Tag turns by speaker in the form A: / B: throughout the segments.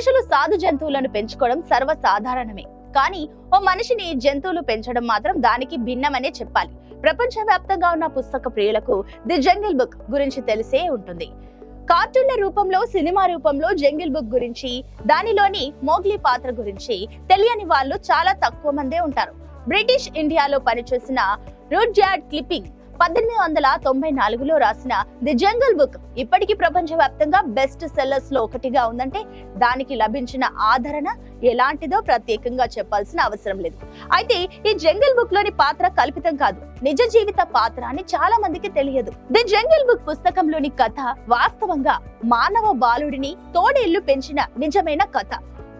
A: మనుషులు సాధు జంతువులను పెంచుకోవడం సర్వసాధారణమే. కానీ ఓ మనిషిని జంతువులు పెంచడం మాత్రం దానికి భిన్నమనే చెప్పాలి. ప్రపంచవ్యాప్తంగా ఉన్న పుస్తక ప్రియులకు ది జంగిల్ బుక్ గురించి తెలిసే ఉంటుంది. కార్టూన్ల రూపంలో సినిమా రూపంలో జంగిల్ బుక్ గురించి దానిలోని మోగ్లీ పాత్ర గురించి తెలియని వాళ్ళు చాలా తక్కువ మందే ఉంటారు. బ్రిటిష్ ఇండియాలో పనిచేసిన రుడ్జార్డ్ క్లిప్పింగ్ పద్దెనిమిది వందల తొంభై నాలుగులో రాసిన ది జంగల్ బుక్ ఇప్పటికీ ప్రపంచవ్యాప్తంగా బెస్ట్ సెల్లర్స్లో ఒకటిగా ఉందంటే దానికి లభించిన ఆదరణ ఎలాంటిదో ప్రత్యేకంగా చెప్పాల్సిన అవసరం లేదు. అయితే ఈ జంగల్ బుక్లోని పాత్ర కల్పితం కాదు. నిజ జీవిత పాత్ర అని చాలా మందికి తెలియదు. ది జంగల్ బుక్ పుస్తకంలోని కథ వాస్తవంగా మానవ బాలుడిని తోడేళ్ళు పెంచిన నిజమైన కథ.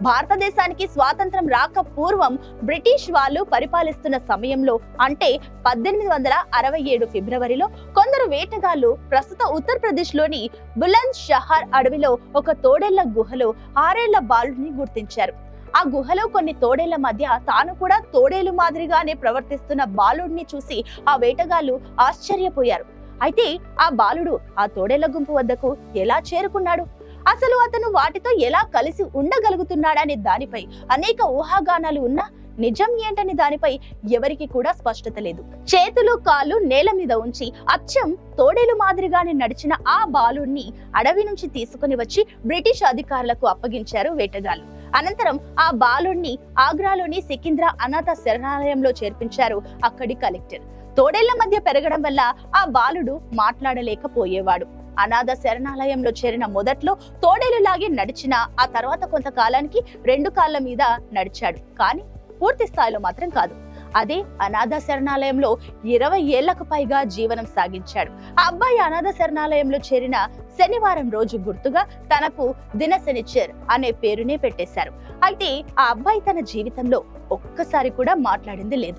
A: భారతదేశానికి స్వాతంత్రం రాక పూర్వం బ్రిటిష్ వాళ్ళు పరిపాలిస్తున్న సమయంలో అంటే పద్దెనిమిది వందల అరవై ఏడు ఫిబ్రవరిలో కొందరు వేటగాళ్ళు ప్రస్తుత ఉత్తరప్రదేశ్లోని బులంద్ షహర్ అడవిలో ఒక తోడేళ్ళ గుహలో ఆరేళ్ళ బాలుడిని గుర్తించారు. ఆ గుహలో కొన్ని తోడేళ్ళ మధ్య తాను కూడా తోడేలు మాదిరిగానే ప్రవర్తిస్తున్న బాలుడిని చూసి ఆ వేటగాళ్ళు ఆశ్చర్యపోయారు. అయితే ఆ బాలుడు ఆ తోడేళ్ళ గుంపు వద్దకు ఎలా చేరుకున్నాడు? అసలు అతను వాటితో ఎలా కలిసి ఉండగలుగుతున్నాడనే దానిపై అనేక ఊహాగానాలు ఉన్నా నిజం ఏంటని దానిపై ఎవరికి కూడా స్పష్టత లేదు. చేతులు కాళ్ళు నేల మీద ఉంచి అచ్చం తోడేలు మాదిరిగానే నడిచిన ఆ బాలుణ్ణి అడవి నుంచి తీసుకుని వచ్చి బ్రిటిష్ అధికారులకు అప్పగించారు వేటగాళ్ళు. అనంతరం ఆ బాలుణ్ణి ఆగ్రాలోని సికింద్రా అనాథ శరణాలయంలో చేర్పించారు అక్కడి కలెక్టర్. తోడేళ్ళ మధ్య పెరగడం వల్ల ఆ బాలుడు మాట్లాడలేకపోయేవాడు. అనాథ శరణాలయంలో చేరిన మొదట్లో తోడేలు లాగి నడిచిన ఆ తర్వాత కొంతకాలానికి రెండు కాళ్ళ మీద నడిచాడు. కానీ పూర్తి స్థాయిలో మాత్రం కాదు. అదే అనాథ శరణాలయంలో ఇరవై ఏళ్ళకు పైగా జీవనం సాగించాడు. ఆ అబ్బాయి అనాథ శరణాలయంలో చేరిన శనివారం రోజు గుర్తుగా తనకు దినశనిచర్ అనే పేరునే పెట్టేశారు. అయితే ఆ అబ్బాయి తన జీవితంలో ఒక్కసారి కూడా మాట్లాడింది లేదు.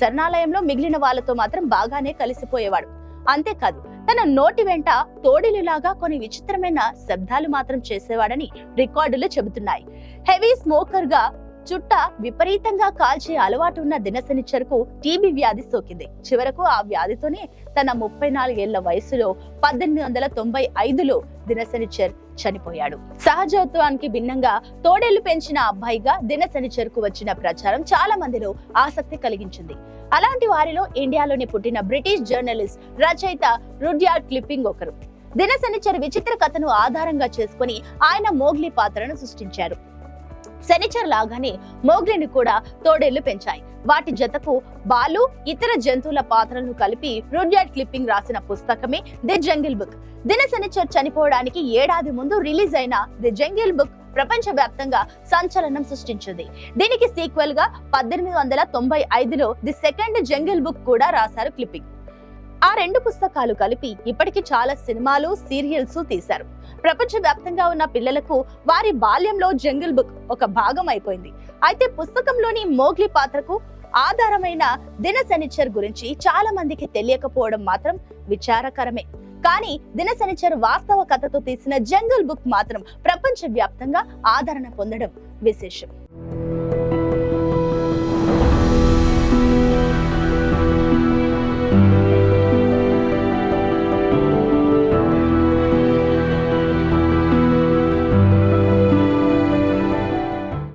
A: శరణాలయంలో మిగిలిన వాళ్ళతో మాత్రం బాగానే కలిసిపోయేవాడు. అంతేకాదు తన నోటి వెంట తోడిలులాగా కొన్ని విచిత్రమైన శబ్దాలు మాత్రం చేసేవాడని రికార్డులు చెబుతున్నాయి. హెవీ స్మోకర్గా చుట్ట విపరీతంగా కాల్చే అలవాటు ఉన్న దినశనిచ్చర్కు టీబీ వ్యాధి సోకింది. చివరకు ఆ వ్యాధితోనే తన ముప్పై నాలుగేళ్ళ వయసులో పద్దెనిమిది వందల తొంభై ఐదులో దినశనిచ్చర్ చనిపోయాడు. సహజత్వానికి భిన్నంగా తోడేళ్ళు పెంచిన అబ్బాయిగా దినశనిచ్చర్కు వచ్చిన ప్రచారం చాలా మందిలో ఆసక్తి కలిగించింది. అలాంటి వారిలో ఇండియాలోని పుట్టిన బ్రిటిష్ జర్నలిస్ట్ రచయిత రుడ్యార్డ్ క్లిప్పింగ్ ఒకరు. దినశనిచ్చర్ విచిత్ర కథను ఆధారంగా చేసుకుని ఆయన మోగ్లీ పాత్రను సృష్టించారు. శనిచర్ లాగానే మోగ్లిని కూడా తోడేళ్ళు పెంచాయి. వాటి జతకు బాలు ఇతర జంతువుల పాత్రలను కలిపి రుడ్యార్డ్ క్లిప్పింగ్ రాసిన పుస్తకమే ది జంగిల్ బుక్. దిన శనిచర్ చనిపోవడానికి ఏడాది ముందు రిలీజ్ అయిన ది జంగిల్ బుక్ ప్రపంచ వ్యాప్తంగా సంచలనం సృష్టించింది. దీనికి సీక్వెల్గా పద్దెనిమిది వందల తొంభై ఐదులో ది సెకండ్ జంగిల్ బుక్ కూడా రాశారు క్లిప్పింగ్. ఆ రెండు పుస్తకాలు కలిపి ఇప్పటికి చాలా సినిమాలు సీరియల్స్ తీశారు. ప్రపంచ వ్యాప్తంగా ఉన్న పిల్లలకు వారి బాల్యంలో జంగిల్ బుక్ ఒక భాగం అయిపోయింది. అయితే పుస్తకంలోని మోగ్లీ పాత్రకు ఆధారమైన దినశనిచర్ గురించి చాలా మందికి తెలియకపోవడం మాత్రం విచారకరమే. కానీ దినశనిచర్ వాస్తవ కథతో తీసిన జంగల్ బుక్ మాత్రం ప్రపంచ వ్యాప్తంగా ఆదరణ పొందడం విశేషం.